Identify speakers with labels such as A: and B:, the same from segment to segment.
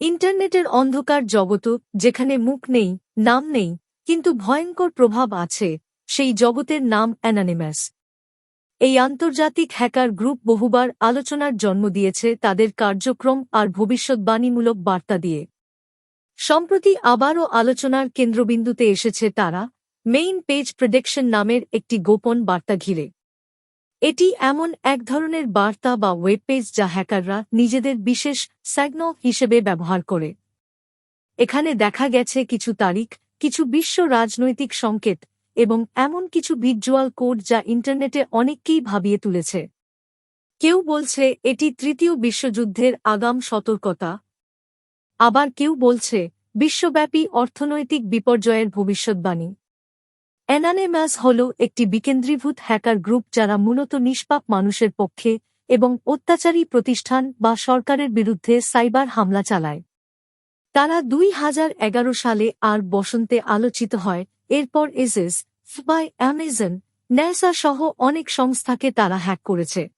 A: ইন্টারনেটের অন্ধকার জগত যেখানে মুখ নেই, নাম নেই, কিন্তু ভয়ঙ্কর প্রভাব আছে, সেই জগতের নাম অ্যানানিমাস। এই আন্তর্জাতিক হ্যাকার গ্রুপ বহুবার আলোচনার জন্ম দিয়েছে তাদের কার্যক্রম আর ভবিষ্যৎবাণীমূলক বার্তা দিয়ে। সম্প্রতি আবারও আলোচনার কেন্দ্রবিন্দুতে এসেছে তারা, মেইন পেজ প্রেডিকশন নামের একটি গোপন বার্তা ঘিরে। এটি এমন এক ধরনের বার্তা বা ওয়েব পেজ যা হ্যাকাররা নিজেদের বিশেষ স্যাগন হিসেবে ব্যবহার করে। এখানে দেখা গেছে কিছু তারিখ, কিছু বিশ্ব রাজনৈতিক সংকেত এবং এমন কিছু ভিজুয়াল কোড যা ইন্টারনেটে অনেককেই ভাবিয়ে তুলেছে। কেউ বলছে এটি তৃতীয় বিশ্বযুদ্ধের আগাম সতর্কতা। আবার কেউ বলছে বিশ্বব্যাপী অর্থনৈতিক বিপর্যয়ের ভবিষ্যৎবাণী। অ্যানানেমাস হল একটি বিকেন্দ্রীভূত হ্যাকার গ্রুপ যারা মূলত নিষ্পাপ মানুষের পক্ষে এবং অত্যাচারী প্রতিষ্ঠান বা সরকারের বিরুদ্ধে সাইবার হামলা চালায়। তারা দুই হাজার এগারো সালে আর বসন্তে আলোচিত হয়, এরপর এজেস বাই অ্যামেজন, ন্যাসা সহ অনেক সংস্থাকে তারা হ্যাক করেছে।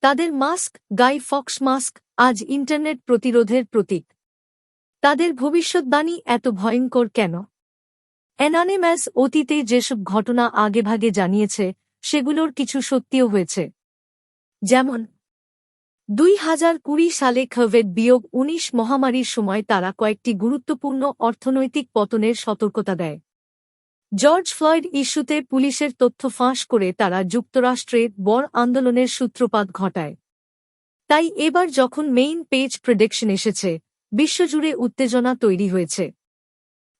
A: তাদের মাস্ক, গাই ফক্স মাস্ক, আজ ইন্টারনেট প্রতিরোধের প্রতীক। তাদের ভবিষ্যৎবাণী এত ভয়ঙ্কর কেন? অ্যানানিম্যাস অতীতে যেসব ঘটনা আগেভাগে জানিয়েছে, সেগুলোর কিছু সত্যিও হয়েছে। যেমন, দুই হাজার কুড়ি সালে খভেদ বিয়োগ উনিশ মহামারীর সময় তারা কয়েকটি গুরুত্বপূর্ণ অর্থনৈতিক পতনের সতর্কতা দেয়। জর্জ ফ্লয়েড ইস্যুতে পুলিশের তথ্য ফাঁস করে তারা যুক্তরাষ্ট্রে বর আন্দোলনের সূত্রপাত ঘটায়। তাই এবার যখন মেইন পেজ প্রেডিকশন এসেছে, বিশ্বজুড়ে উত্তেজনা তৈরি হয়েছে।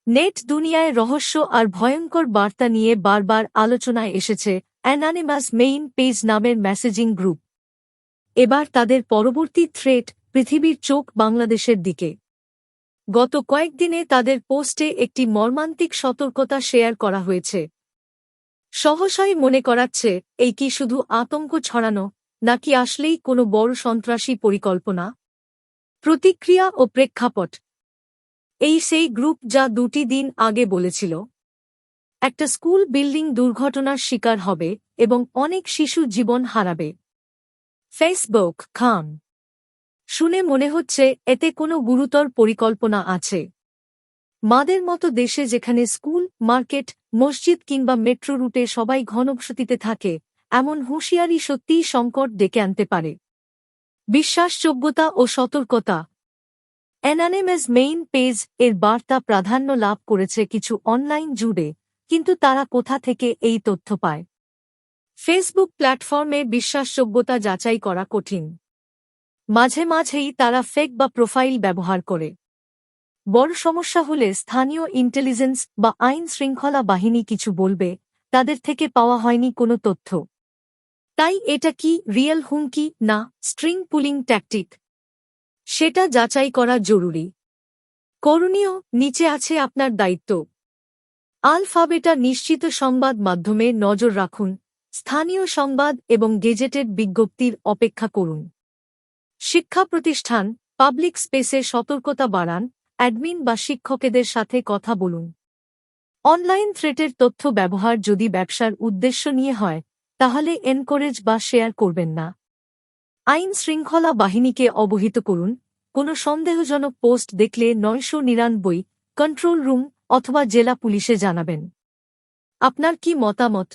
A: নেট দুনিয়ায় রহস্য আর ভয়ঙ্কর বার্তা নিয়ে বারবার আলোচনায় এসেছে অ্যানানিমাস মেইন পেজ নামের মেসেজিং গ্রুপ এবার তাদের পরবর্তী থ্রেট পৃথিবীর চোখ বাংলাদেশের দিকে। গত কয়েকদিনে তাদের পোস্টে একটি মর্মান্তিক সতর্কতা শেয়ার করা হয়েছে। সহসাই মনে করাচ্ছে, এই কি শুধু আতঙ্ক ছড়ানো, নাকি আসলেই কোনো বড় সন্ত্রাসী পরিকল্পনা? প্রতিক্রিয়া ও প্রেক্ষাপট। এই সেই গ্রুপ যা দুটি দিন আগে বলেছিল। একটা স্কুল বিল্ডিং দুর্ঘটনার শিকার হবে এবং অনেক শিশু জীবন হারাবে। ফেসবুক খাম শুনে মনে হচ্ছে এতে কোনো গুরুতর পরিকল্পনা আছে। মাদের মতো দেশে যেখানে স্কুল, মার্কেট, মসজিদ কিংবা মেট্রো রুটে সবাই ঘনবসতিতে থাকে, এমন হুঁশিয়ারি সত্যিই সংকট ডেকে আনতে পারে। বিশ্বাসযোগ্যতা ও সতর্কতা অ্যানানেমেস মেইন পেজ এর বার্তা প্রাধান্য লাভ করেছে কিছু অনলাইন জুড়ে কিন্তু তারা কোথা থেকে এই তথ্য পায়? ফেসবুক প্ল্যাটফর্মে বিশ্বাসযোগ্যতা যাচাই করা কঠিন। মাঝে মাঝেই তারা ফেক বা প্রোফাইল ব্যবহার করে। বড় সমস্যা হলে স্থানীয় ইন্টেলিজেন্স বা আইন শৃঙ্খলা বাহিনী কিছু বলবে, তাদের থেকে পাওয়া হয়নি কোনো তথ্য। তাই এটা কি রিয়েল হুমকি না স্ট্রিং পুলিং ট্যাকটিক সেটা যাচাই করা জরুরি। করণীয়, নিচে আছে আপনার দায়িত্ব। আলফাবেটা নিশ্চিত সংবাদ মাধ্যমে নজর রাখুন, স্থানীয় সংবাদ এবং গেজেটেড বিজ্ঞপ্তির অপেক্ষা করুন। শিক্ষা প্রতিষ্ঠান, পাবলিক স্পেসে সতর্কতা বাড়ান, অ্যাডমিন বা শিক্ষকেদের সাথে কথা বলুন। অনলাইন থ্রেটের তথ্য ব্যবহার যদি ব্যবসার উদ্দেশ্য নিয়ে হয়, তাহলে এনকোরেজ বা শেয়ার করবেন না। আইন শৃঙ্খলা বাহিনীকে অবহিত করুন কোনো সন্দেহজনক পোস্ট দেখলে নয়শো নিরানব্বই কন্ট্রোল রুম অথবা জেলা পুলিশে জানাবেন। আপনার কি মতামত?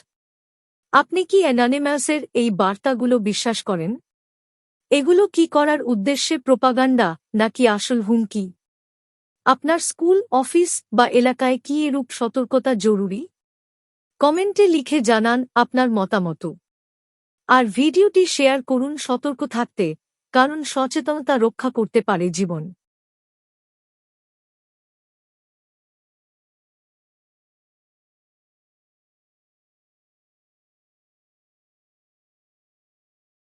A: আপনি কি অ্যানানিমাসের এই বার্তাগুলো বিশ্বাস করেন? এগুলো কি করার উদ্দেশ্যে প্রোপাগান্ডা নাকি আসল হুমকি? আপনার স্কুল, অফিস বা এলাকায় কি এরূপ সতর্কতা জরুরি? কমেন্টে লিখে জানান আপনার মতামত। আর ভিডিওটি শেয়ার করুন সতর্ক থাকতে। কারণ সচেতনতা রক্ষা করতে পারে জীবন।